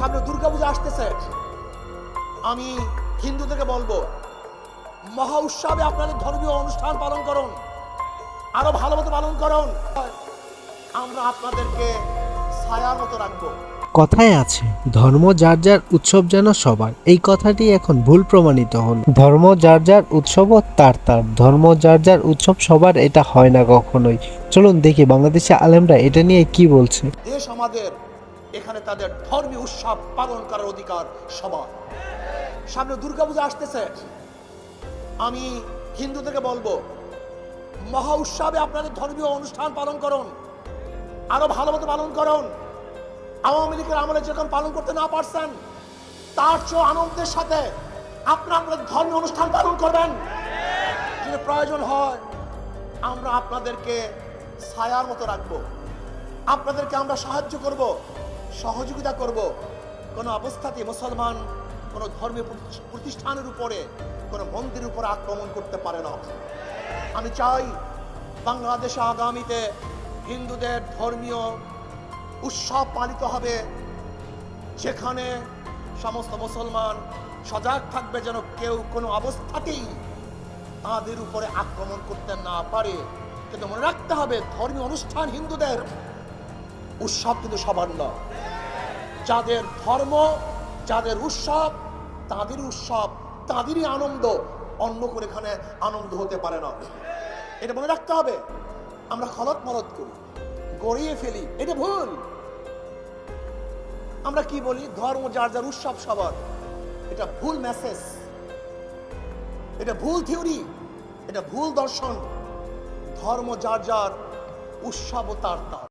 সামনে দুর্গাপূজা আসতেছে। আমি হিন্দুদেরকে বলব মহা উৎসবে আপনাদের ধর্মীয় অনুষ্ঠান পালন করুন আরও ভালো মতো পালন করুন। আমরা আপনাদেরকে ছায়ার মতো রাখব। কথায় আছে ধর্ম যার যার উৎসব যেন সবার। এই কথাটি এখন ভুল প্রমাণিত হল। ধর্ম যার যার উৎসবও তার তার। ধর্ম যার যার উৎসব সবার এটা হয় না কখনোই। চলুন দেখি বাংলাদেশে আলেমরা এটা নিয়ে কি বলছে। দেশ আমাদের এখানে তাদের ধর্মীয় উৎসব পালন করার অধিকার সবার। সামনে দুর্গাপূজা আসতেছে। আমি হিন্দুদেরকে বলব, মহা উৎসবে আপনাদের ধর্মীয় অনুষ্ঠান পালন করুন, আরও ভালো মতো পালন করুন। আওয়ামী লীগের আমলে যখন পালন করতে না পারছেন, তার চেয়ে আনন্দের সাথে আপনারা আপনাদের ধর্মীয় অনুষ্ঠান পালন করবেন। যদি প্রয়োজন হয়, আমরা আপনাদেরকে ছায়ার মতো রাখব। আপনাদেরকে আমরা সাহায্য করব। সহযোগিতা করব। কোনো অবস্থাতে মুসলমান কোনো ধর্মীয় প্রতিষ্ঠানের উপরে, কোনো মন্দিরের উপরে আক্রমণ করতে পারে না। আমি চাই বাংলাদেশে আগামীতে হিন্দুদের ধর্মীয় উৎসব পালিত হবে, যেখানে সমস্ত মুসলমান সজাগ থাকবে যেন কেউ কোনো অবস্থাতেই তাদের উপরে আক্রমণ করতে না পারে। কিন্তু মনে রাখতে হবে, ধর্মীয় অনুষ্ঠান হিন্দুদের উৎসব কিন্তু সবার নয়। যাদের ধর্ম, যাদের উৎসব, তাদের উৎসব, তাদেরই আনন্দ, অন্য করে এখানে আনন্দ হতে পারে না। এটা মনে রাখতে হবে। আমরা খলত মরত করি, গড়িয়ে ফেলি, এটা ভুল। আমরা কি বলি? ধর্ম, যার যার উৎসব সবার। এটা ভুল মেসেজ এটা ভুল থিওরি এটা ভুল দর্শন। ধর্ম, যার যার উৎসব তার তার।